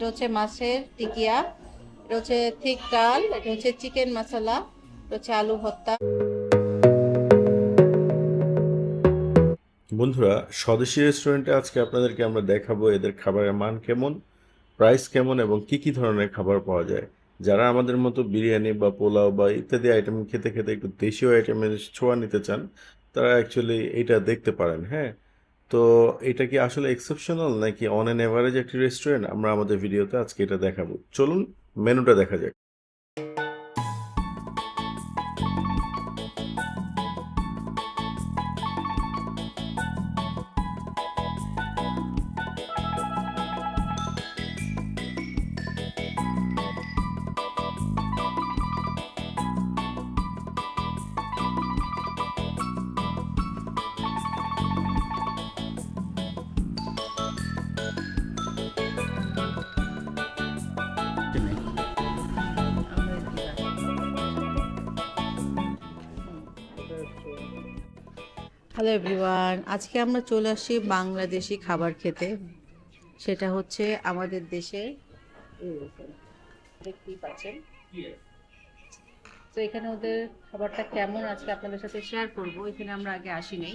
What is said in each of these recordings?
এটা হচ্ছে মাছের টিকিয়া, এটা হচ্ছে থিক ডাল, এটা হচ্ছে চিকেন মশলা, এটা হচ্ছে আলু ভর্তা। বন্ধুরা, স্বদেশি রেস্টুরেন্টে আজকে আপনাদেরকে আমরা দেখাবো এদের খাবারের মান কেমন, প্রাইস কেমন এবং কি কি ধরনের খাবার পাওয়া যায়। যারা আমাদের মতো বিরিয়ানি বা পোলাও বা ইত্যাদি আইটেম খেতে খেতে একটু দেশীয় আইটেমের ছোঁয়া নিতে চান, তারা অ্যাকচুয়ালি এটা দেখতে পারেন হ্যাঁ। তো এটা কি আসলে এক্সেপশনাল নাকি অন অ্যান এভারেজ একটি রেস্টুরেন্ট আমরা আমাদের ভিডিওতে আজকে এটা দেখাবো। চলুন মেনুটা দেখা যাক। হ্যালো এভরিওয়ান আজকে আমরা চলে আসি বাংলাদেশি খাবার খেতে। সেটা হচ্ছে আমাদের দেশে দেখতেই পাচ্ছেন। তো এখানে ওদের খাবারটা কেমন আজকে আপনাদের সাথে শেয়ার করব, এখানে আমরা আগে আসি নাই।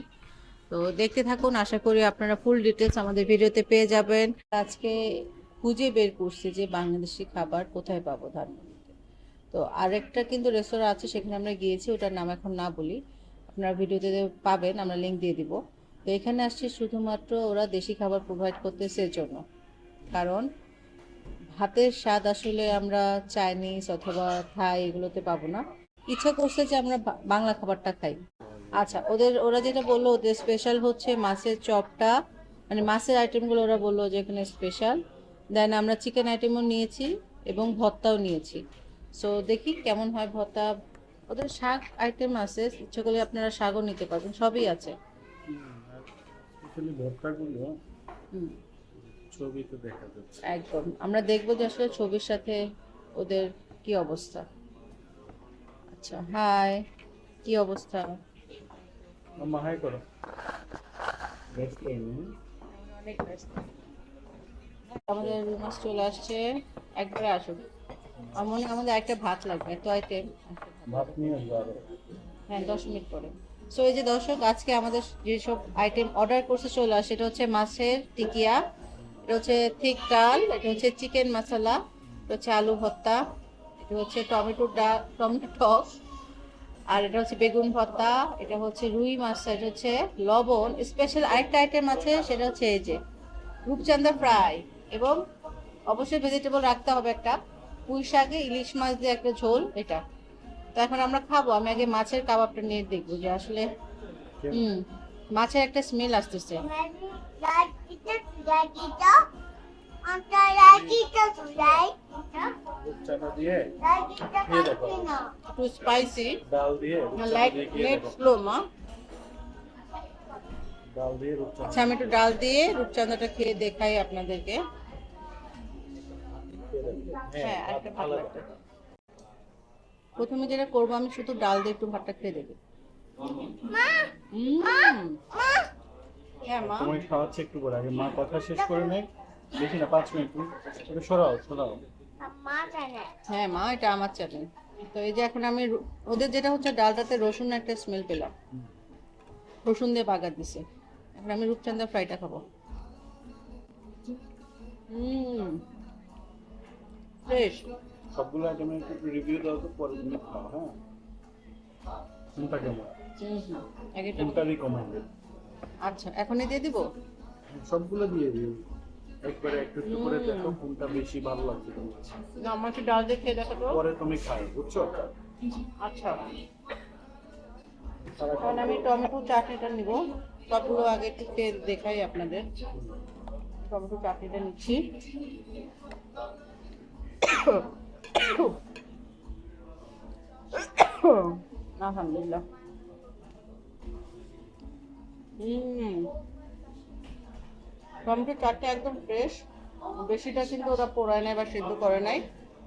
তো দেখতে থাকুন, আশা করি আপনারা ফুল ডিটেলস আমাদের ভিডিওতে পেয়ে যাবেন। আজকে খুঁজে বের করছি যে বাংলাদেশি খাবার কোথায় পাবো ধানমন্ডিতে তো আরেকটা কিন্তু রেস্তোরাঁ আছে, সেখানে আমরা গিয়েছি, ওটার নাম এখন না বলি। আপনারা ভিডিওতে পাবেন, আমরা লিঙ্ক দিয়ে দিব। তো এখানে আসছি শুধুমাত্র ওরা দেশি খাবার প্রোভাইড করতেছে জন্য কারণ ভাতের স্বাদ আসলে আমরা চাইনিজ অথবা থাই এগুলোতে পাবো না। ইচ্ছা করছে যে আমরা বাংলা খাবারটা খাই। আচ্ছা ওদের, ওরা যেটা বলল, ওদের স্পেশাল হচ্ছে মাছের চপটা। মানে মাছের আইটেমগুলো ওরা বলল যে এখানে স্পেশাল দেন আমরা চিকেন আইটেমও নিয়েছি এবং ভর্তাও নিয়েছি। সো দেখি কেমন হয় ভর্তা ওদের শাক আইটেম আছে ইচ্ছে করলে আপনারা শাকও নিতে পারবেন সবই আছে। দেখা যাচ্ছে। একদম। আমরা দেখব যে আসলে ছবির সাথে ওদের কি অবস্থা। আচ্ছা হাই কি অবস্থা? আম্মা হাই করো। অনেক ব্যস্ত আমাদের রুমাস চলে আসছে। একবারে আসুন। আমার মনে আমাদের একটা ভাত লাগবে তো। আইটেম হ্যাঁ দশ মিনিট পরে। সো এই যে দর্শক, আজকে আমাদের যেসব আইটেম অর্ডার করছে, চলে আসে সেটা হচ্ছে মাছের টিকিয়া, এটা হচ্ছে থিক ডাল, এটা হচ্ছে চিকেন মশলা এটা হচ্ছে আলু ভর্তা, এটা হচ্ছে টমেটো ডাল টমেটো টক, আর এটা হচ্ছে বেগুন ভর্তা, এটা হচ্ছে রুই মাছ এটা হচ্ছে লবণ। স্পেশাল আরেকটা আইটেম আছে, সেটা হচ্ছে এই যে রূপচান্দা ফ্রাই এবং অবশ্যই ভেজিটেবল রাখতে হবে একটা। পুঁই শাকে ইলিশ মাছ দিয়ে একটা ঝোল, এটা। তো এখন আমরা খাব। আমি আগে মাছের কাবাবটা নিয়ে দেখব যে আসলে হুম মাছের একটা স্মেল আসতেছে। একটু স্পাইসি খেয়ে নেট স্লো মা। ডাল দিয়ে রূপচাঁদা আচ্ছা আমি একটু ডাল দিয়ে রূপচাঁদাটা খেয়ে দেখাই আপনাদেরকে। হ্যাঁ একটা ভালো লাগবে প্রথমে যেটা করব আমি শুধু ডাল দিয়ে একটু ভাতটা খেয়ে উম। হ্যাঁ মা তোমায় খাওয়াচ্ছে একটু করে আগে। মা কথা শেষ করে নেই। বেশি না পাঁচ মিনিট। তুমি একটু সরাও সরাও। হ্যাঁ মা এটা আমার চাটনি তো এই যে এখন আমি ওদের যেটা হচ্ছে ডালটাতে রসুন একটা স্মেল পেলাম। রসুন দিয়ে বাগার দিছে। এখন আমি রূপচান্দা ফ্রাইটা খাব। হুম। ফ্রেশ সবগুলো আইটেমের একটু রিভিউ দাও তো পরে তুমি খাও হ্যাঁ? কোনটা কেমন কোনটা রিকমেন্ডেড আচ্ছা এখনই দিয়ে দিব? সবগুলো দিয়ে দিও। একবারে একটু একটু করে দেখো কোনটা বেশি ভালো লাগছে তোমার। না আমার একটু ডাল দিয়ে খেয়ে দেখাতো পরে তুমি খাও বুঝছ? আচ্ছা। কারণ আমি টমেটো চাটনিটা নিব। সবগুলো আগে একটু দেখাই আপনাদের। টমেটো চাটনিটা নিচ্ছি। আলহামদুলিল্লাহ হুম। টমেটো চাটনি একদম ফ্রেশ বেশিটা কিন্তু ওরা পোড়ায় নাই বা সিদ্ধ করে নাই।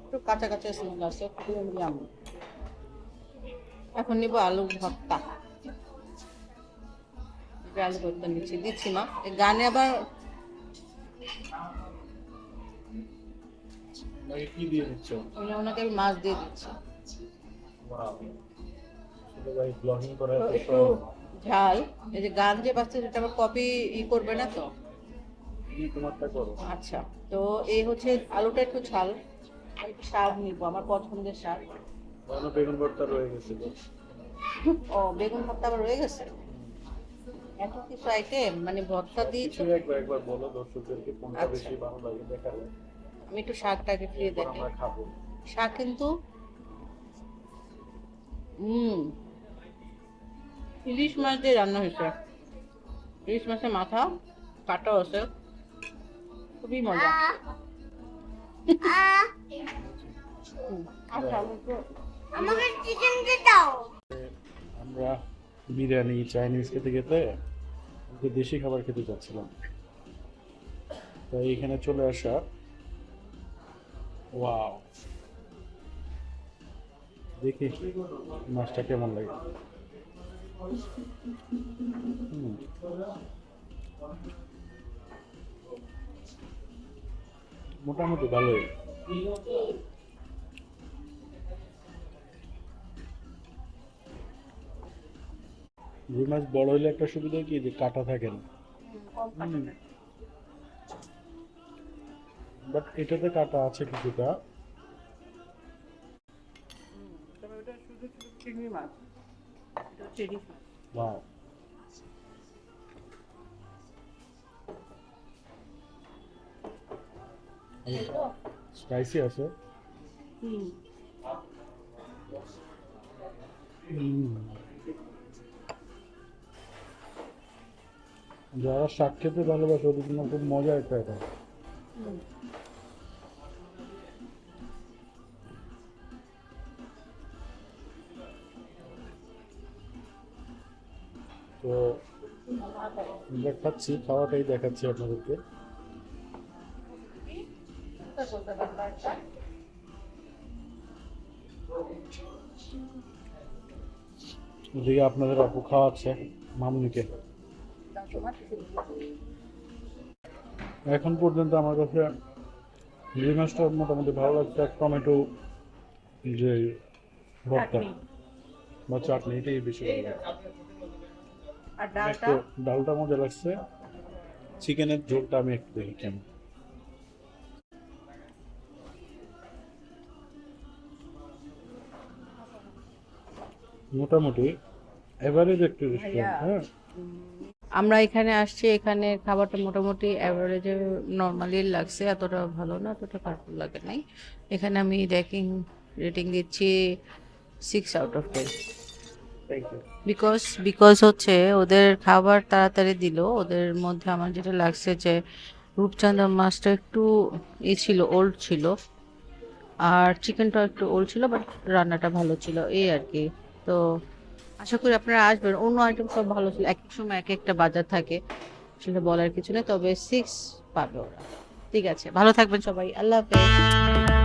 একটু কাঁচা কাঁচা স্মেল আছে এখন নিব আলু ভর্তা। আলু ভর্তা নিচ্ছি। দিচ্ছি মা। এই গানে আবার কি দিয়ে দিচ্ছ? আমি ওনাকে আমি মাছ দিয়ে দিচ্ছি। ওয়াও ছোট ভাই ব্লগিং করার একটু ঝাল। এই যে গান যে বাচ্চা সেটা আবার কপি ই করবে না তো? তোমারটা করো। আচ্ছা তো এই হচ্ছে আলুটা একটু ঝাল। একটু শাক নিবো আমার পছন্দের শাক ভালো বেগুন ভর্তা রয়ে গেছে ও বেগুন ভর্তা আবার রয়ে গেছে? এত কিছু আইটেম মানে ভর্তা দিয়েছ কিছু একবার একবার বলো দর্শকদেরকে কোনটা। বেশি ভালো লাগে দেখালে। আমি একটু শাকটাকে ফিরে দেখি। শাক কিন্তু হুম ইলিশ মাছ দিয়ে রান্না হয়েছে। ইলিশ মাছের মাথা কাটা আছে খুবই মজা। আমাকে চিকেন দাও। আমরা বিরিয়ানি চাইনিজ খেতে খেতে দেশি খাবার খেতে চাচ্ছিলাম তাই এখানে চলে আসা ওয়াও দেখি মাছটা কেমন লাগে। মোটামুটি ভালোই। রুই মাছ বড় হলে একটা সুবিধা কি যে কাটা থাকে না। বাট এটাতে কাটা আছে কিছুটা। ওয়াও স্পাইসি আছে। যারা শাক খেতে ভালোবাসে ওদের জন্য খুব মজা একটা এটা আমরা খাচ্ছি খাওয়াটাই দেখাচ্ছি আপনাদেরকে। ওদিকে আপনাদের আপু খাওয়াচ্ছে মামনিকে। এখন পর্যন্ত আমার কাছে রুই মাছটা মোটামুটি ভালো লাগছে আর টমেটো যে ভর্তা বা চাটনি এটাই বেশি ভালো লাগে আর ডালটা? ডালটা মজা লাগছে। চিকেনের ঝোলটা আমি একটু দেখি কেমন। মোটামুটি এভারেজ একটু রেস্টুরেন্ট হ্যাঁ। আমরা এখানে আসছি এখানে খাবারটা মোটামুটি অ্যাভারেজে নর্মালি লাগছে এতটা ভালো না এতটা খারাপ লাগে নাই। এখানে আমি রেটিং রেটিং দিচ্ছি six out of ten because because হচ্ছে ওদের খাবার তাড়াতাড়ি দিল। ওদের মধ্যে আমার যেটা লাগছে যে রূপচাঁদা মাছটা একটু ই ছিল ওল্ড ছিল। আর চিকেনটা একটু ওল্ড ছিল বাট রান্নাটা ভালো ছিল, এই আর কি। তো আশা করি আপনারা আসবেন। অন্য আইটেম সব ভালো ছিল। এক এক সময় এক একটা বাজার থাকে, সেটা বলার কিছু নেই, তবে সিক্স পাবে ওরা। ঠিক আছে। ভালো থাকবেন সবাই। আল্লাহ হাফেজ।